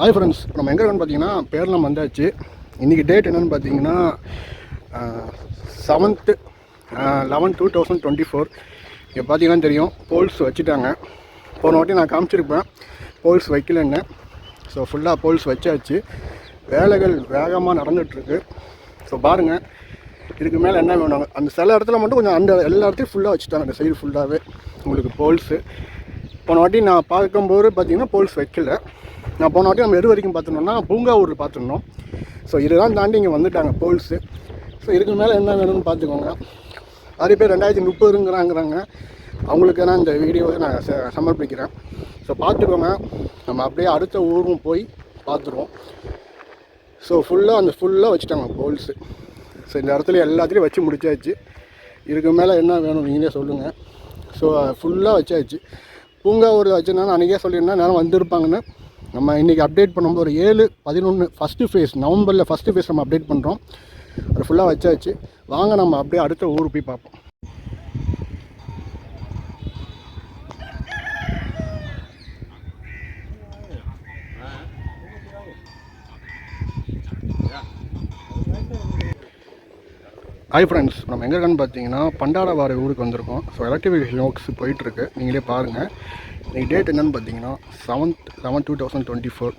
Hi friends நம்ம எங்கே இருக்கோன்னு பார்த்தீங்கன்னா பேரளம் வந்தாச்சு. இன்றைக்கி டேட் என்னென்னு பார்த்தீங்கன்னா seventh eleven two thousand twenty four இங்கே பார்த்தீங்கன்னா தெரியும் போல்ஸ் வச்சுட்டாங்க. போன வாட்டி நான் காமிச்சிருப்பேன் போல்ஸ் வைக்கலன்னு. ஸோ ஃபுல்லாக போல்ஸ் வச்சாச்சு. வேலைகள் வேகமாக நடந்துகிட்ருக்கு ஸோ பாருங்கள் இதுக்கு மேலே என்ன வேணும்? அந்த சில இடத்துல மட்டும் கொஞ்சம் அந்த எல்லா இடத்தையும் ஃபுல்லாக வச்சுட்டாங்க. அந்த சைடு ஃபுல்லாகவே உங்களுக்கு போல்ஸு போன வாட்டி நான் பார்க்கும்போது பார்த்தீங்கன்னா போல்ஸ் வைக்கல. நான் போன வாட்டி நம்ம எது வரைக்கும் பார்த்துருந்தோம்னா பூங்காவூர் பார்த்துருந்தோம். ஸோ இதுதான் தாண்டி இங்கே வந்துட்டாங்க போல்ஸு. ஸோ இதுக்கு மேலே என்ன வேணும்னு பார்த்துக்கோங்க. நிறைய பேர் ரெண்டாயிரத்தி முப்பதுங்கிறாங்கிறாங்க. அவங்களுக்கு நான் இந்த வீடியோவை நான் ச- சமர்ப்பிக்கிறேன். ஸோ பார்த்துக்கோங்க. நம்ம அப்படியே அடுத்த ஊரும் போய் பார்த்துருவோம். ஸோ ஃபுல்லாக அந்த ஃபுல்லாக வச்சுட்டாங்க போல்ஸு. ஸோ இந்த இடத்துல எல்லாத்துலேயும் வச்சு முடிச்சாச்சு. இதுக்கு மேலே என்ன வேணும் நீங்களே சொல்லுங்கள் ஸோ ஃபுல்லாக வச்சாச்சு. பூங்கா ஒரு வச்சுருந்தாலும் அன்றைக்கே சொல்லியிருந்தா நேரம் வந்திருப்பாங்கன்னு. நம்ம இன்றைக்கி அப்டேட் பண்ணும்போது ஒரு ஏழு பதினொன்று ஃபஸ்ட்டு ஃபேஸ் நவம்பரில் ஃபஸ்ட்டு ஃபேஸ் நம்ம அப்டேட் பண்ணுறோம் அது ஃபுல்லாக வச்சாச்சு. வாங்க நம்ம அப்படியே அடுத்த ஊர் போய் பார்ப்போம். ஹாய் ஃப்ரெண்ட்ஸ் நம்ம எங்கே இருக்கன்னு பார்த்தீங்கன்னா பண்டாடவாறை ஊருக்கு வந்திருக்கோம். ஸோ எலக்ட்ரிஃபிகேஷன் ஒர்க்ஸ் போயிட்டுருக்கு நீங்களே பாருங்கள் இன்றைக்கி டேட் என்னென்னு பார்த்தீங்கன்னா seventh seven two thousand twenty four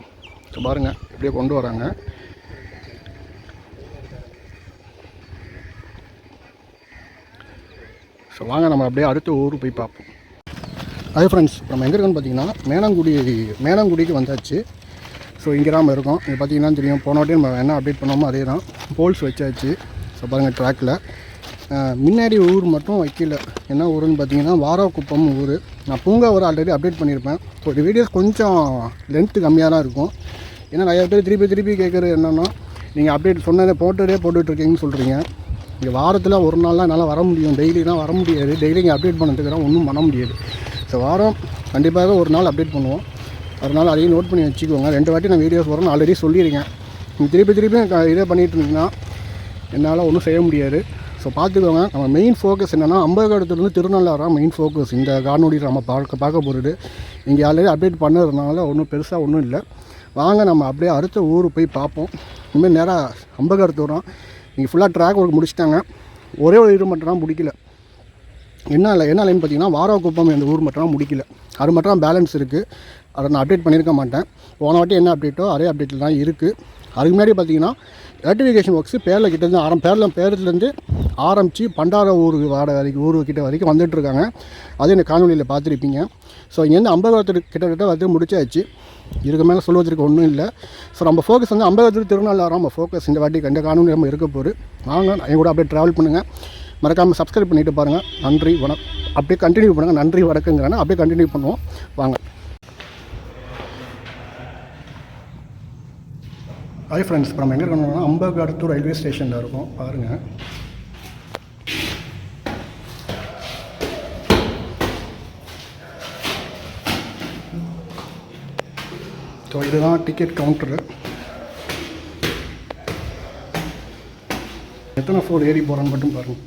so பாருங்கள் இப்படியே கொண்டு வராங்க. ஸோ வாங்க நம்ம அப்படியே அடுத்த ஊர் போய் பார்ப்போம். அதே ஃப்ரெண்ட்ஸ் நம்ம எங்கே இருக்கோன்னு பார்த்தீங்கன்னா மேனங்குடி மேனங்குடிக்கு வந்தாச்சு. ஸோ இங்கே தான் நம்ம இருக்கோம். இங்கே பார்த்தீங்கன்னா தெரியும். போன வாட்டி நம்ம என்ன அப்டேட் பண்ணோமோ அதே தான் போல்ஸ் வச்சாச்சு ஸோ பாருங்கள் ட்ராக்கில் முன்னாடி ஊர் மட்டும் வைக்கல. என்ன ஊருன்னு பார்த்தீங்கன்னா வாராக்குப்பம் ஊர். நான் பூங்காவூர் ஆல்ரெடி அப்டேட் பண்ணியிருப்பேன். ஸோ இந்த வீடியோஸ் கொஞ்சம் லென்த்து கம்மியாக தான் இருக்கும். ஏன்னா நிறைய பேர் திருப்பி திருப்பி கேட்குறது என்னென்னா நீங்கள் அப்டேட் சொன்னதை போட்டோடே போட்டுட்ருக்கீங்கன்னு சொல்கிறீங்க இங்கே வாரத்தில் ஒரு நாள் தான் என்னால் வர முடியும். டெய்லிலாம் வர முடியாது. டெய்லி இங்கே அப்டேட் பண்ணதுக்கெல்லாம் ஒன்றும் பண்ண முடியாது. ஸோ வாரம் கண்டிப்பாக ஒரு நாள் அப்டேட் பண்ணுவோம். அதனால் அதையும் நோட் பண்ணி வச்சுக்கோங்க. ரெண்டு வாட்டி நான் வீடியோஸ் வரணும் ஆல்ரெடி சொல்லியிருக்கேன். நீங்கள் திருப்பி திருப்பி இதே பண்ணிகிட்டு இருந்தீங்கன்னா என்னால் ஒன்றும் செய்ய முடியாது. ஸோ பார்த்துக்கோங்க நம்ம மெயின் ஃபோக்கஸ் என்னென்னா அம்பகடத்துலேருந்து திருநள்ளாரா மெயின் ஃபோக்கஸ் இந்த காணொலி நம்ம பார்க்க பார்க்க போகிறது இங்கே ஆல்ரெடி அப்டேட் பண்ணதுனால ஒன்றும் பெருசாக ஒன்றும் இல்லை. வாங்க நம்ம அப்படியே அடுத்த ஊர் போய் பார்ப்போம். இனிமேல் நேராக அம்பகடத்து வரோம் இங்கே ஃபுல்லாக ட்ராக் ஒர்க் முடிச்சிட்டாங்க. ஒரே ஒரு இது மட்டும் தான் முடிக்கல. என்ன இல்லை என்ன லைன் பார்த்தீங்கன்னா வாராக்குப்பம் இந்த ஊர் மட்டும் தான் முடிக்கல. அது மட்டும் தான் பேலன்ஸ் இருக்குது அதை நான் அப்டேட் பண்ணியிருக்க மாட்டேன். போன வாட்டி என்ன அப்டேட்டோ அதே அப்டேட்டில் தான் இருக்குது அதுக்கு முன்னாடி பார்த்தீங்கன்னா எலக்ட்ரிஃபிகேஷன் ஒர்க்ஸ் பேரில் கிட்டேருந்து ஆரம் பேரில் பேரத்துலேருந்து ஆரம்பித்து பண்டார ஊர் வாட வரைக்கும் ஊர் கிட்ட வரைக்கும் வந்துட்டுருக்காங்க. அது இந்த காணொலியில் பார்த்துருப்பீங்க. ஸோ இங்கேருந்து ஐம்பதாயிரத்து கிட்டத்தட்ட வந்து முடிச்சாச்சு. இதுக்கு மேலே சொல்வதற்கு ஒன்றும் இல்லை. ஸோ நம்ம ஃபோக்கஸ் வந்து ஐம்பதாயிரத்து திருநாளாரம் நம்ம ஃபோக்கஸ் இந்த வாட்டி கண்ட காணொலி நம்ம இருக்க போகுது. வாங்க என் கூட அப்படியே ட்ராவல் பண்ணுங்கள் மறக்காமல் சப்ஸ்கிரைப் பண்ணிட்டு பாருங்கள் நன்றி வணக்கம் அப்படியே கண்டினியூ பண்ணுங்கள் நன்றி வணக்கங்கிறேன் அப்படியே கண்டினியூ பண்ணுவோம். வாங்க. ஹாய் ஃப்ரெண்ட்ஸ் இப்போ நம்ம எங்கே இருக்கோம்னா அம்பகடத்தூர் ரயில்வே ஸ்டேஷனில் இருக்கோம். பாருங்கள் ஸோ இதுதான் டிக்கெட் கவுண்டரு எத்தனை ஃப்ளோர் ஏறி போகிறான்னு மட்டும் பாருங்கள்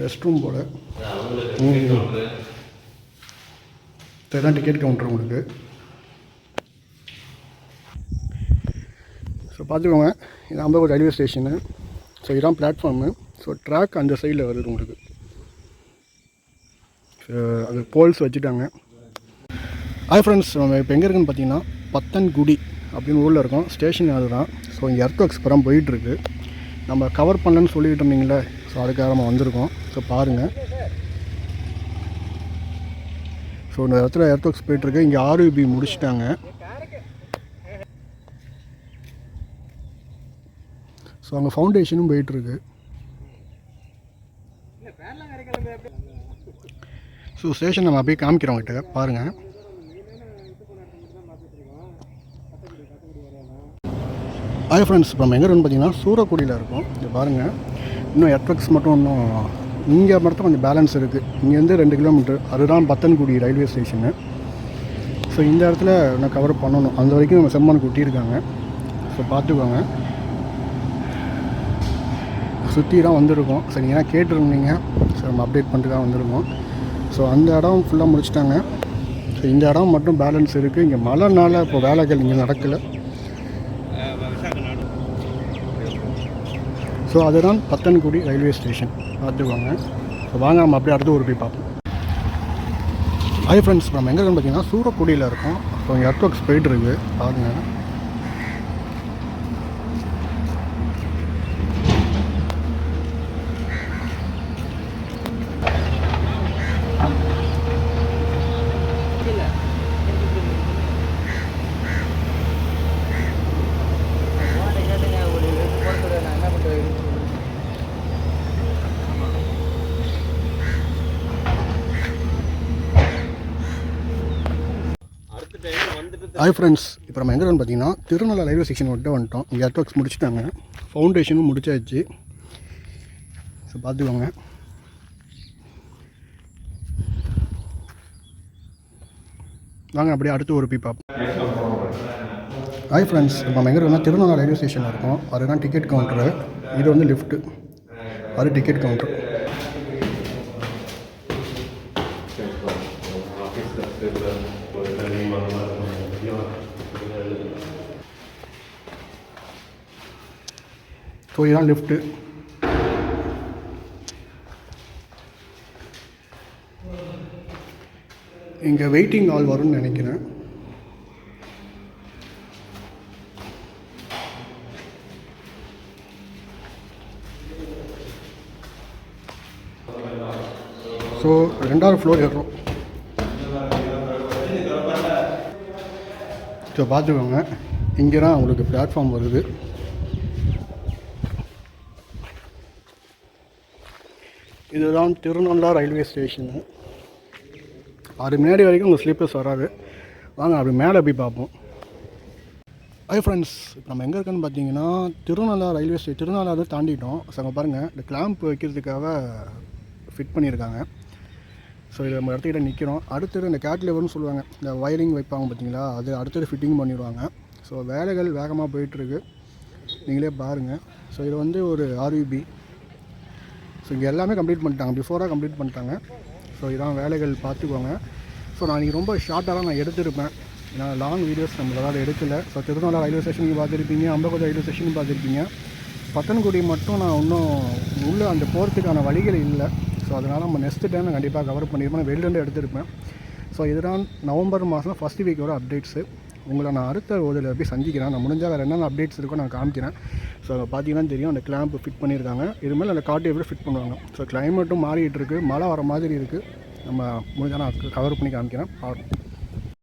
ரெஸ்ட் ரூம் போல் இதுதான் டிக்கெட் கவுண்டர் உங்களுக்கு. ஸோ பார்த்துக்கோங்க. இது அம்பகூர் ரயில்வே ஸ்டேஷனு ஸோ இதான் பிளாட்ஃபார்மு ஸோ ட்ராக் அந்த சைடில் வருது உங்களுக்கு. ஸோ அது போல்ஸ் வச்சுட்டாங்க. ஹாய் ஃப்ரெண்ட்ஸ் நம்ம இப்போ எங்கே இருக்குன்னு பார்த்தீங்கன்னா பத்தன்குடி அப்படின்னு ஊரில் இருக்கோம். ஸ்டேஷன் அதுதான். ஸோ இங்கே எர்த் ஒர்க்ஸ் படம் போயிட்டுருக்கு நம்ம கவர் பண்ணலன்னு சொல்லிக்கிட்டு இருந்தீங்களே ஸோ அதுக்காக நம்ம வந்திருக்கோம். ஸோ பாருங்கள் ஸோ இந்த இடத்துல எர்த் ஒர்க்ஸ் போயிட்டுருக்கு இங்கே ஆர்யூபி முடிச்சிட்டாங்க. ஸோ அங்கே ஃபவுண்டேஷனும் போயிட்டுருக்கு ஸோ ஸ்டேஷன் நம்ம அப்படியே காமிக்கிறோம் கிட்ட பாருங்கள் ஹாய் ஃப்ரெண்ட்ஸ் இப்போ நம்ம எங்கே இருக்குன்னு பார்த்தீங்கன்னா சூரக்குடியில் இருக்கோம். இங்கே பாருங்கள் இன்னும் எட்வெக்ஸ் மட்டும் இன்னும் இங்கே மட்டும் கொஞ்சம் பேலன்ஸ் இருக்குது இங்கேருந்து ரெண்டு கிலோமீட்டர் அதுதான் பத்தன்குடி ரயில்வே ஸ்டேஷனு ஸோ இந்த இடத்துல நான் கவர் பண்ணணும். அந்த வரைக்கும் நம்ம செம்மன் கொட்டியிருக்காங்க. ஸோ பார்த்துக்கோங்க. சுற்றி தான் வந்திருக்கோம். சரி நீங்கள் ஏன்னா கேட்டுருந்தீங்க. ஸோ நம்ம அப்டேட் பண்ணிட்டு தான் வந்திருக்கோம். ஸோ அந்த இடம் ஃபுல்லாக முடிச்சிட்டாங்க. ஸோ இந்த இடம் மட்டும் பேலன்ஸ் இருக்குது இங்கே மழைனால இப்போ வேலைகள் இங்கே நடக்கலை. ஸோ அதுதான் பத்தன்குடி ரயில்வே ஸ்டேஷன் பார்த்துக்கோங்க. ஸோ வாங்க நம்ம அப்படியே அடுத்த ஊர் போய் பார்ப்போம். ஹை ஃப்ரெண்ட்ஸ் நம்ம எங்கே இருக்குன்னு பார்த்தீங்கன்னா சூரக்குடியில் இருக்கோம். ஸோ இங்கே ஒர்க் ஒர்க்ஸ் போயிட்டுருக்கு பாருங்கள் ஹாய் ஃப்ரெண்ட்ஸ் இப்போ நம்ம எங்கே இருக்கோம்னு பார்த்தீங்கன்னா திருநெல்லை ரயில்வே ஸ்டேஷன் மட்டும் வந்துட்டோம். இங்கே எர்த் ஒர்க்ஸ் முடிச்சுட்டாங்க. ஃபவுண்டேஷனும் முடிச்சாச்சு. ஸோ பார்த்துக்கோங்க வாங்க அப்படியே அடுத்து ஒரு போய் பார்ப்போம் ஹாய் ஃப்ரெண்ட்ஸ் இப்போ நம்ம எங்கே இருக்கோம்னா திருநெல்வேலி ரயில்வே ஸ்டேஷனில் இருக்கோம். அதுதான் டிக்கெட் கவுண்டரு இது வந்து லிஃப்ட்டு அது டிக்கெட் கவுண்டர் ஸோ இதுதான் லிஃப்ட்டு இங்கே வெயிட்டிங் ஆல் வரும்னு நினைக்கிறேன். ஸோ ரெண்டாவது ஃப்ளோர் ஏறுறோம். ஸோ பார்த்துக்கோங்க. இங்கே தான் உங்களுக்கு பிளாட்ஃபார்ம் வருது. இதுதான் திருநள்ளா ரயில்வே ஸ்டேஷனு அது முன்னாடி வரைக்கும் உங்கள் ஸ்லீப்பர்ஸ் வராது. வாங்க அப்படி மேலே போய் பார்ப்போம். ஹாய் ஃப்ரெண்ட்ஸ் இப்போ நம்ம எங்கே இருக்கேன்னு பார்த்தீங்கன்னா திருநள்ளா ரயில்வே ஸ்டே திருநள்ளா தாண்டிட்டோம். ஸோ அங்கே பாருங்கள் இந்த கிளாம்ப் வைக்கிறதுக்காக ஃபிட் பண்ணியிருக்காங்க. ஸோ இது நம்ம இடத்துக்கிட்ட நிற்கிறோம் அடுத்தது இந்த கேட் லேவர்னு சொல்லுவாங்க. இந்த வயரிங் வைப்பாங்க பார்த்தீங்களா? அது அடுத்தது ஃபிட்டிங் பண்ணிடுவாங்க. ஸோ வேலைகள் வேகமாக போயிட்டுருக்கு. நீங்களே பாருங்கள் ஸோ இது வந்து ஒரு ஆர்விபி ஸோ இங்கே எல்லாமே கம்ப்ளீட் பண்ணிட்டாங்க. பிஃபோராக கம்ப்ளீட் பண்ணிட்டாங்க. ஸோ இதான் வேலைகள் பார்த்துக்கோங்க. ஸோ நான் இன்றைக்கி ரொம்ப ஷார்ட்டாக தான் நான் எடுத்திருப்பேன். ஏன்னா லாங் வீடியோஸ் நம்மளால் எடுக்கல. ஸோ திருநெல்வேலி ரயில்வே ஸ்டேஷனுக்கு பார்த்துருப்பீங்க அம்பகோட்டை ரயில்வே ஸ்டேஷனுக்கு பார்த்துருப்பீங்க. பத்தன்குடி மட்டும் நான் இன்னும் உள்ளே அந்த போகிறதுக்கான வழிகள் இல்லை. ஸோ அதனால் நம்ம நெக்ஸ்ட் டைம் நான் கண்டிப்பாக கவர் பண்ணியிருப்பேன். நான் வெளிலேருந்து எடுத்திருப்பேன். ஸோ இதுதான் நவம்பர் மாதம் ஃபஸ்ட் வீக்கோட அப்டேட்ஸு உங்களை நான் அடுத்த ஒரு போய் சந்திக்கிறேன். நான் முடிஞ்சால் வேறு என்னென்ன அப்டேட்ஸ் இருக்கோ நான் காமிக்கிறேன். ஸோ அங்கே பார்த்தீங்கன்னா தெரியும் அந்த கிளாம்ப் ஃபிட் பண்ணியிருக்காங்க. இதுமாதிரி அந்த காட்டு எப்படி ஃபிட் பண்ணுவாங்க. ஸோ கிளைமேட்டும் மாறிட்டு இருக்குது மழை வர மாதிரி இருக்குது நம்ம முடிஞ்சால் நான் கவர் பண்ணி காமிக்கிறேன். பாருங்க